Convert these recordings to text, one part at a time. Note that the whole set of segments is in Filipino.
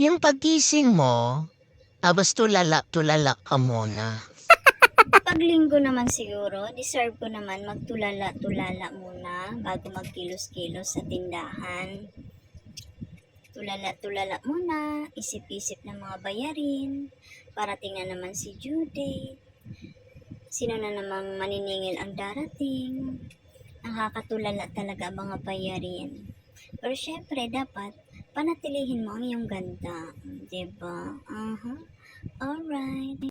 Yung pagising mo, abas tulala, tulala ka muna. Pag linggo naman siguro, deserve ko naman magtulala-tulala muna bago magkilos-kilos sa tindahan. Tulala-tulala muna, isip-isip ng mga bayarin, parating na naman si due sino na namang maniningil ang darating. Nakakatulala talaga mga bayarin. Pero syempre, dapat panatilihin mo ang iyong ganda. Diba? Aha. Alright.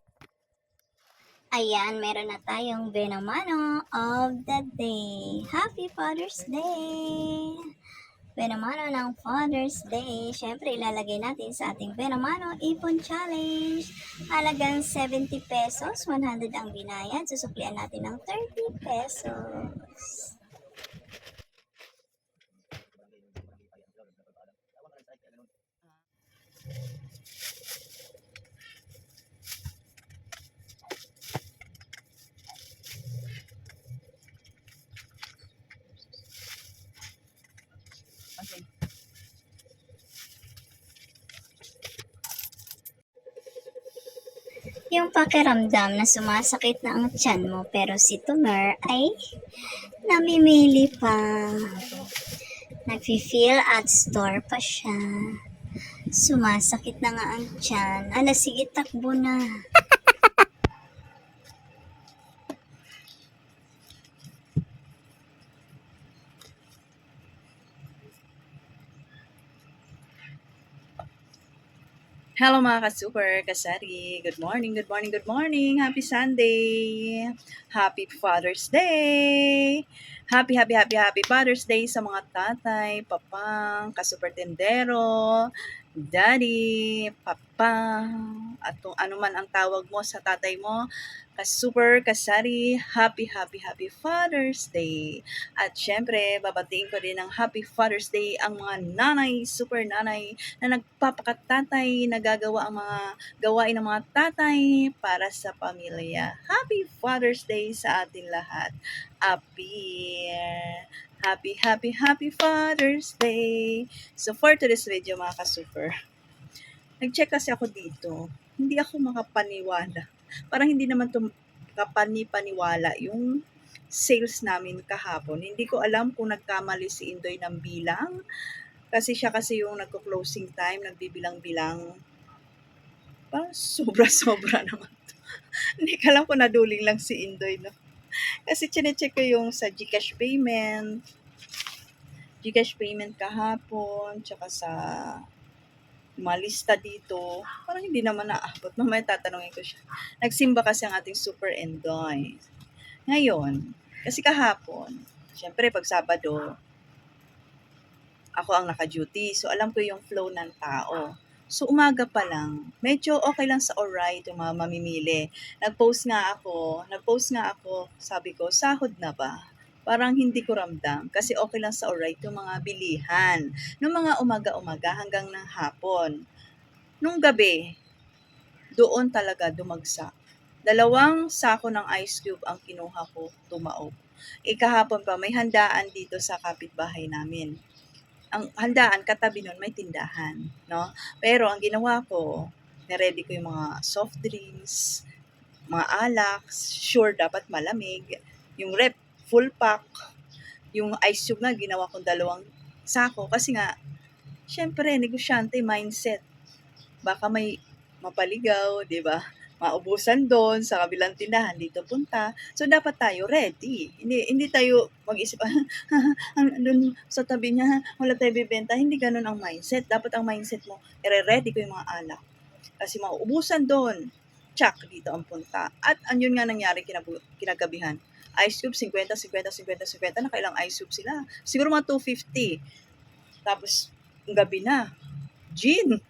Ayan, meron na tayong Benamano of the Day. Happy Father's Day! Benamano ng Father's Day. Siyempre, ilalagay natin sa ating Benamano Ipon Challenge. Halagang 70 pesos, 100 ang binayad. Susuklian natin ng 30 pesos. Yung pakiramdam na sumasakit na ang tiyan mo pero si Tumer ay namimili pa. Nagfi-feel at store pa siya. Sumasakit na nga ang tiyan. Ala, sige, takbo na. Hello mga ka-super, kasari. Good morning, good morning, good morning. Happy Sunday. Happy Father's Day. Happy, happy, happy, happy Father's Day sa mga tatay, papang, kasupertendero, daddy, papa, at kung ano man ang tawag mo sa tatay mo, ka-super, kasari, happy, happy, happy Father's Day. At syempre, babatiin ko din ng Happy Father's Day ang mga nanay, super nanay, na nagpapakatatay, nagagawa ang mga gawain ng mga tatay para sa pamilya. Happy Father's Day sa atin lahat. Happy, happy, happy, happy Father's Day. So for today's video mga ka-super, nag-check kasi ako dito. Hindi ako makapaniwala. Parang hindi naman to kapani-paniwala yung sales namin kahapon. Hindi ko alam kung nagkamali si Indoy ng bilang kasi siya kasi yung nagko-closing time, nagbibilang-bilang. Parang sobra-sobra naman to. Hindi ka alam kung naduling lang si Indoy, no? Kasi chinecheck ko yung sa Gcash payment, Gcash payment kahapon, tsaka sa malista dito. Parang hindi naman naabot. Mamaya tatanungin ko siya. Nagsimba kasi ang ating super endoy. Ngayon, kasi kahapon, syempre pag Sabado, ako ang naka-duty. So, alam ko yung flow ng tao. So, umaga pa lang, medyo okay lang sa alright yung mga mamimili. Nag-post nga ako, nag-post nga ako, sabi ko, sahod na ba? Parang hindi ko ramdam kasi okay lang sa alright yung mga bilihan. Nung mga umaga-umaga hanggang ng hapon. Nung gabi, doon talaga dumagsak. Dalawang sako ng ice cube ang kinuha ko, tumaob. Ikahapon pa, may handaan dito sa kapitbahay namin ang handaan katabi nun may tindahan, no? Pero ang ginawa ko, niready ko yung mga soft drinks, mga alak, sure dapat malamig, yung rep full pack, yung ice cube na ginawa kong dalawang sako kasi nga syempre negosyante mindset. Baka may mapaligaw, 'di ba? Maubusan doon sa kabilang tindahan dito punta. So dapat tayo ready. Hindi hindi tayo mag-isip doon sa tabi niya wala tayo bibenta. Hindi ganun ang mindset. Dapat ang mindset mo, ire-ready ko yung mga alak. Kasi mauubusan doon. Check dito ang punta. At anyun nga nangyari kinabu- kinagabihan. Ice cube 50, 50, 50, 50. Nakailang ice cube sila. Siguro mga 250. Tapos ang gabi na. Gin.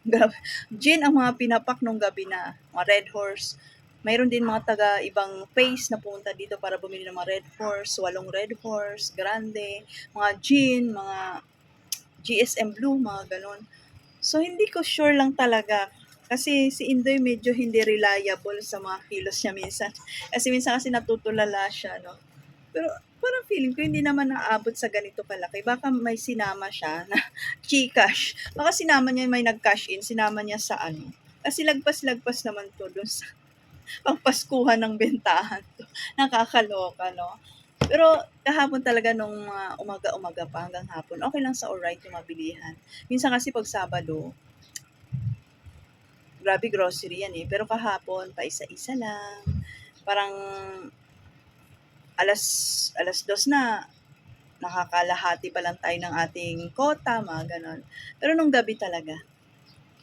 Gin ang mga pinapak nung gabi na. Mga Red Horse. Mayroon din mga taga ibang face na pumunta dito para bumili ng mga Red Horse, walong Red Horse, Grande, mga gin, mga GSM Blue, mga ganon. So, hindi ko sure lang talaga. Kasi si Indoy medyo hindi reliable sa mga kilos niya minsan. Kasi minsan kasi natutulala siya, no? Pero parang feeling ko hindi naman naabot sa ganito kalaki. Baka may sinama siya na Gcash. Baka sinama niya may nag-cash in, sinama niya sa ano. Kasi lagpas-lagpas naman to dun sa pangpaskuhan ng bentahan to. Nakakaloka, no? Pero kahapon talaga nung mga umaga-umaga pa hanggang hapon, okay lang sa alright yung mabilihan. Minsan kasi pag Sabado, grabe grocery yan eh. Pero kahapon, pa isa-isa lang. Parang alas alas dos na nakakalahati pa lang tayo ng ating kota, mga ganon. Pero nung gabi talaga,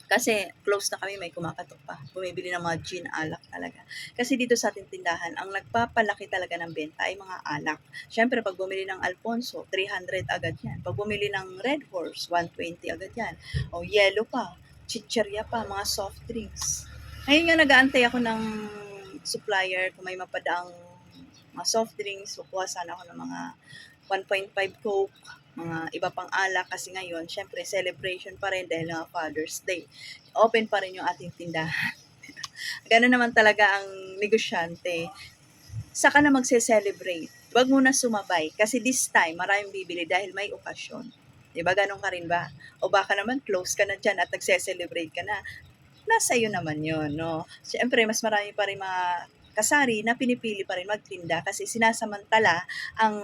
kasi close na kami, may kumakatok pa. Bumibili ng mga gin alak talaga. Kasi dito sa ating tindahan, ang nagpapalaki talaga ng benta ay mga alak. Siyempre, pag bumili ng Alfonso, 300 agad yan. Pag bumili ng Red Horse, 120 agad yan. O yellow pa, chicherya pa, mga soft drinks. Ngayon nga nag-aantay ako ng supplier kung may mapadaang mga soft drinks, kukuha sana ako ng mga 1.5 Coke, mga iba pang alak kasi ngayon, syempre celebration pa rin dahil nga Father's Day. Open pa rin yung ating tindahan. Ganun naman talaga ang negosyante. Saka na magse-celebrate. Huwag muna sumabay kasi this time maraming bibili dahil may okasyon. Diba? Ganun ka rin ba? O baka naman close ka na dyan at nagse-celebrate ka na. Nasa iyo naman yon no? Siyempre, mas marami pa rin mga kasari na pinipili pa rin magtinda kasi sinasamantala ang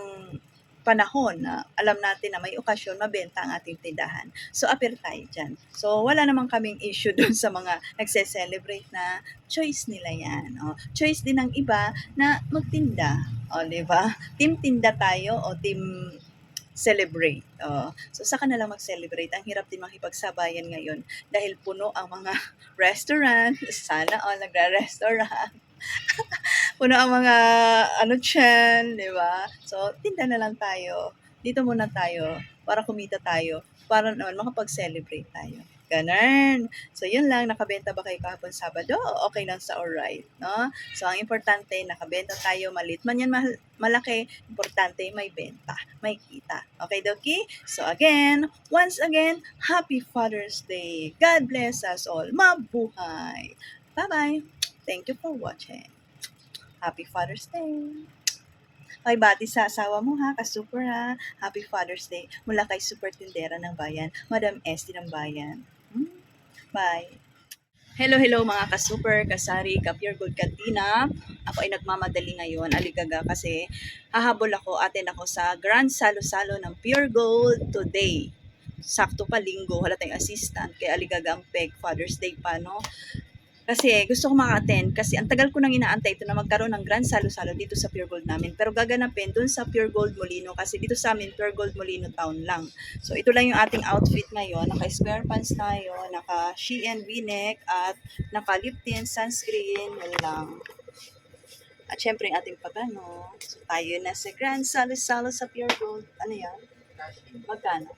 panahon na alam natin na may okasyon mabenta ang ating tindahan. So, appear tayo dyan. So, wala namang kaming issue dun sa mga nagse-celebrate na choice nila yan. O, choice din ng iba na magtinda. O, di ba? Team tinda tayo o team celebrate. O, so, saka na lang mag-celebrate. Ang hirap din makipagsabayan ngayon dahil puno ang mga restaurant. Sana all nagra-restaurant puno ang mga ano dyan, di ba? So, tinda na lang tayo. Dito muna tayo para kumita tayo para naman makapag-celebrate tayo. Ganun. So, yun lang. Nakabenta ba kayo kahapon Sabado? Okay lang sa alright. No? So, ang importante, nakabenta tayo. Malit man yan mahal, malaki. Importante, may benta. May kita. Okay, Doki? So, again, once again, Happy Father's Day. God bless us all. Mabuhay. Bye-bye. Thank you for watching. Happy Father's Day. Kay bati sa asawa mo ha, ka-super ha. Happy Father's Day. Mula kay Super Tindera ng Bayan, Madam Esty ng Bayan. Hmm? Bye. Hello, hello mga ka-super, kasari, ka-pure gold kantina. Ako ay nagmamadali ngayon, aligaga kasi hahabol ako, atin ako sa Grand Salo-Salo ng Pure Gold today. Sakto pa linggo, wala tayong assistant, kaya aligaga ang peg, Father's Day pa, no? Kasi gusto ko maka-attend kasi ang tagal ko nang inaantay ito na magkaroon ng grand salo-salo dito sa Pure Gold namin. Pero gaganapin dun sa Pure Gold Molino kasi dito sa amin Pure Gold Molino Town lang. So ito lang yung ating outfit ngayon. Naka-square pants tayo, naka Shein V-neck at naka lip tint, sunscreen, yun lang. At syempre yung ating pagano. So tayo na sa grand salo-salo sa Pure Gold. Ano yan? Magkano?